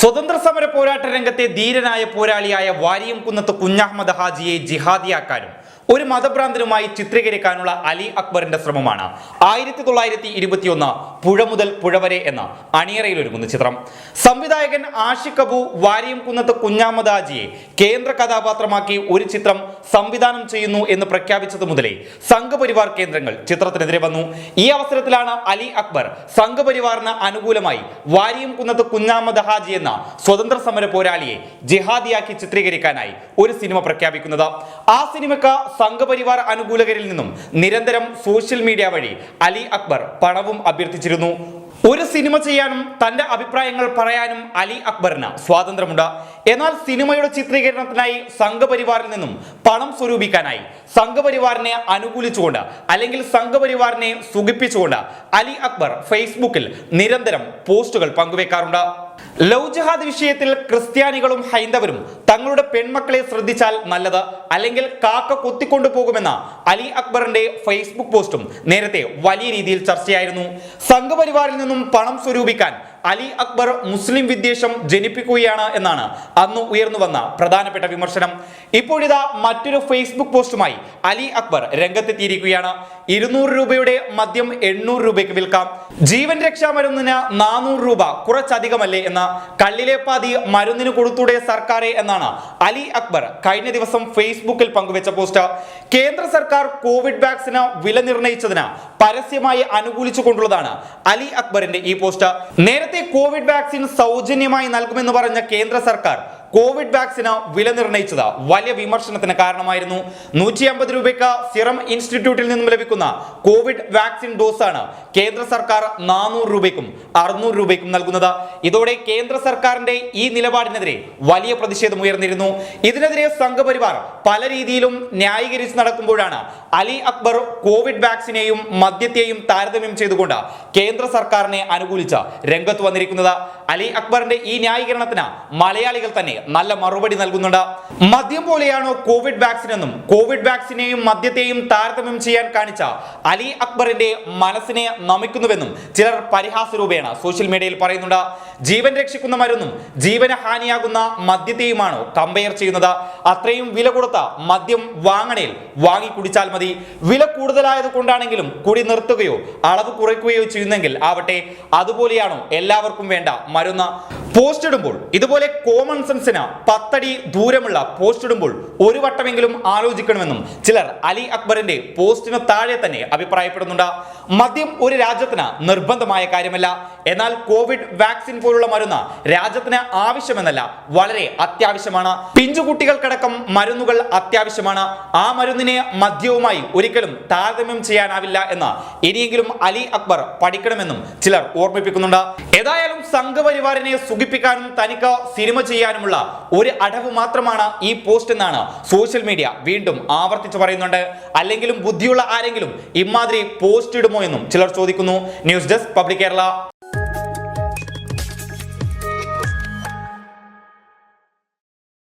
സ്വതന്ത്ര സമര പോരാട്ട രംഗത്തെ ധീരനായ പോരാളിയായ വാരിയം കുന്നത്ത് കുഞ്ഞഹമ്മദ് ഹാജിയെ ജിഹാദിയാക്കാനും ഒരു മതഭ്രാന്തനുമായി ചിത്രീകരിക്കാനുള്ള അലി അക്ബറിന്റെ ശ്രമമാണ്. ആയിരത്തി തൊള്ളായിരത്തി ഇരുപത്തിയൊന്ന് പുഴ മുതൽ പുഴ വരെ എന്ന അണിയറയിൽ ഒരുങ്ങുന്ന ചിത്രം. സംവിധായകൻ ആഷിഖ് അബു വാരിയം കുന്നത്ത് കുഞ്ഞാമദാജിയെ കേന്ദ്ര കഥാപാത്രമാക്കി ഒരു ചിത്രം സംവിധാനം ചെയ്യുന്നു എന്ന് പ്രഖ്യാപിച്ചത് മുതലേ സംഘപരിവാർ കേന്ദ്രങ്ങൾ ചിത്രത്തിനെതിരെ വന്നു. ഈ അവസരത്തിലാണ് അലി അക്ബർ സംഘപരിവാറിന് അനുകൂലമായി വാരിയം കുന്നത്ത് കുഞ്ഞാമദ് ഹാജി എന്ന സ്വതന്ത്ര സമര പോരാളിയെ ജിഹാദിയാക്കി ചിത്രീകരിക്കാനായി ഒരു സിനിമ പ്രഖ്യാപിക്കുന്നത്. ആ സിനിമയ്ക്ക് സംഘപരിവാർ അനുകൂലകരിൽ നിന്നും നിരന്തരം സോഷ്യൽ മീഡിയ വഴി അലി അക്ബർ പണവും അഭ്യർത്ഥിച്ചിരുന്നു. ഒരു സിനിമ ചെയ്യാനും തന്റെ അഭിപ്രായങ്ങൾ പറയാനും അലി അക്ബറിന് സ്വാതന്ത്ര്യമുണ്ട്. എന്നാൽ സിനിമയുടെ ചിത്രീകരണത്തിനായി സംഘപരിവാറിൽ നിന്നും പണം സ്വരൂപിക്കാനായി സംഘപരിവാറിനെ അനുകൂലിച്ചുകൊണ്ട് അല്ലെങ്കിൽ സംഘപരിവാറിനെ സുഖിപ്പിച്ചുകൊണ്ട് അലി അക്ബർ ഫേസ്ബുക്കിൽ നിരന്തരം പോസ്റ്റുകൾ പങ്കുവെക്കാറുണ്ട്. ലവ് ജിഹാദ് വിഷയത്തിൽ ക്രിസ്ത്യാനികളും ഹൈന്ദവരും തങ്ങളുടെ പെൺമക്കളെ ശ്രദ്ധിച്ചാൽ നല്ലത് അല്ലെങ്കിൽ കാക്ക കൊത്തിക്കൊണ്ടു പോകുമെന്ന അലി അക്ബറിന്റെ ഫേസ്ബുക്ക് പോസ്റ്റും നേരത്തെ വലിയ രീതിയിൽ ചർച്ചയായിരുന്നു. സംഘപരിവാറിൽ നിന്നും പണം സ്വരൂപിക്കാൻ അലി അക്ബർ മുസ്ലിം വിദ്വേഷം ജനിപ്പിക്കുകയാണ് എന്നാണ് അന്ന് ഉയർന്നു വന്ന പ്രധാനപ്പെട്ട വിമർശനം. ഇപ്പോഴിതാ മറ്റൊരു ഫേസ്ബുക്ക് പോസ്റ്റുമായി അലി അക്ബർ രംഗത്തെത്തിയിരിക്കുകയാണ്. ഇരുന്നൂറ് രൂപയുടെ മദ്യം എണ്ണൂറ് രൂപയ്ക്ക് വിൽക്കാം. ജീവൻ രക്ഷാ മരുന്നിന് നാനൂറ് രൂപ കുറച്ചധികമല്ലേ എന്ന കള്ളിലെ പാതി മരുന്നിന് കൊടുത്തൂടെ സർക്കാരെ എന്നാണ് അലി അക്ബർ കഴിഞ്ഞ ദിവസം ഫേസ്ബുക്കിൽ പങ്കുവെച്ച പോസ്റ്റ്. കേന്ദ്ര സർക്കാർ കോവിഡ് വാക്സിന് വില നിർണയിച്ചതിന് പരസ്യമായി അനുകൂലിച്ചു കൊണ്ടുള്ളതാണ് അലി അക്ബറിന്റെ ഈ പോസ്റ്റ്. നേരത്തെ കോവിഡ് വാക്സിൻ സൗജന്യമായി നൽകുമെന്ന് പറഞ്ഞ കേന്ദ്ര സർക്കാർ കോവിഡ് വാക്സിന് വില നിർണയിച്ചത് വലിയ വിമർശനത്തിന് കാരണമായിരുന്നു. നൂറ്റി അമ്പത് രൂപയ്ക്ക് സിറം ഇൻസ്റ്റിറ്റ്യൂട്ടിൽ നിന്നും ലഭിക്കുന്ന കോവിഡ് വാക്സിൻ ഡോസാണ് കേന്ദ്ര സർക്കാർ നാനൂറ് രൂപയ്ക്കും അറുന്നൂറ് രൂപയ്ക്കും നൽകുന്നത്. ഇതോടെ കേന്ദ്ര സർക്കാരിന്റെ ഈ നിലപാടിനെതിരെ വലിയ പ്രതിഷേധം ഉയർന്നിരുന്നു. ഇതിനെതിരെ സംഘപരിവാർ പല രീതിയിലും ന്യായീകരിച്ച് നടക്കുമ്പോഴാണ് അലി അക്ബർ കോവിഡ് വാക്സിനെയും മദ്യത്തെയും താരതമ്യം ചെയ്തുകൊണ്ട് കേന്ദ്ര സർക്കാരിനെ അനുകൂലിച്ച് രംഗത്ത് വന്നിരിക്കുന്നത്. അലി അക്ബറിന്റെ ഈ ന്യായീകരണത്തിന് മലയാളികൾ തന്നെ നല്ല മറുപടി നൽകുന്നുണ്ട്. മദ്യം പോലെയാണോ കോവിഡ് വാക്സിൻ എന്നും കോവിഡ് വാക്സിനെയും മദ്യത്തെയും താരതമ്യം ചെയ്യാൻ കാണിച്ച അലി അക്ബറിന്റെ മനസ്സിനെ നമിക്കുന്നുവെന്നും ചിലർ പരിഹാസ രൂപേണ സോഷ്യൽ മീഡിയയിൽ പറയുന്നുണ്ട്. ജീവൻ രക്ഷിക്കുന്ന മരുന്നും ജീവന ഹാനിയാകുന്ന മദ്യത്തെയുമാണോ കമ്പയർ ചെയ്യുന്നത്? അത്രയും വില കൊടുത്ത മദ്യം വാങ്ങണേൽ വാങ്ങി കുടിച്ചാൽ മതി. വില കൂടുതലായത് കൊണ്ടാണെങ്കിലും കുടി നിർത്തുകയോ അളവ് കുറയ്ക്കുകയോ ചെയ്യുന്നെങ്കിൽ ആവട്ടെ അതുപോലെയാണോ എല്ലാവർക്കും വേണ്ട മരുന്ന്? പോസ്റ്റ് ഇടുമ്പോൾ ഇതുപോലെ കോമൺ സെൻസിന് പത്തടി ദൂരമുള്ള പോസ്റ്റ് ഇടുമ്പോൾ ഒരു വട്ടമെങ്കിലും ആലോചിക്കണമെന്നും ചിലർ അലി അക്ബറിന്റെ പോസ്റ്റിന് താഴെ തന്നെ അഭിപ്രായപ്പെടുന്നുണ്ട്. മദ്യം ഒരു രാജ്യത്തിന് നിർബന്ധമായ കാര്യമല്ല. എന്നാൽ കോവിഡ് വാക്സിൻ പോലുള്ള മരുന്ന് രാജ്യത്തിന് ആവശ്യമെന്നല്ല വളരെ അത്യാവശ്യമാണ്. പിഞ്ചുകുട്ടികൾക്കടക്കം മരുന്നുകൾ അത്യാവശ്യമാണ്. ആ മരുന്നിനെ മദ്യവുമായി ഒരിക്കലും താരതമ്യം ചെയ്യാനാവില്ല എന്ന് ഇനിയെങ്കിലും അലി അക്ബർ പഠിക്കണമെന്നും ചിലർ ഓർമ്മിപ്പിക്കുന്നുണ്ട്. ഏതായാലും സംഘപരിവാറിനെ സുഖിപ്പിക്കാനും തനിക്ക് സിനിമ ചെയ്യാനുമുള്ള ഒരു അടവ് മാത്രമാണ് ഈ പോസ്റ്റ് എന്നാണ് സോഷ്യൽ മീഡിയ വീണ്ടും ആവർത്തിച്ച് പറയുന്നുണ്ട്. അല്ലെങ്കിലും ബുദ്ധിയുള്ള ആരെങ്കിലും ഇമാതിരി പോസ്റ്റ് ഇടുമോ എന്നും ചിലർ ചോദിക്കുന്നു. News desk public Kerala.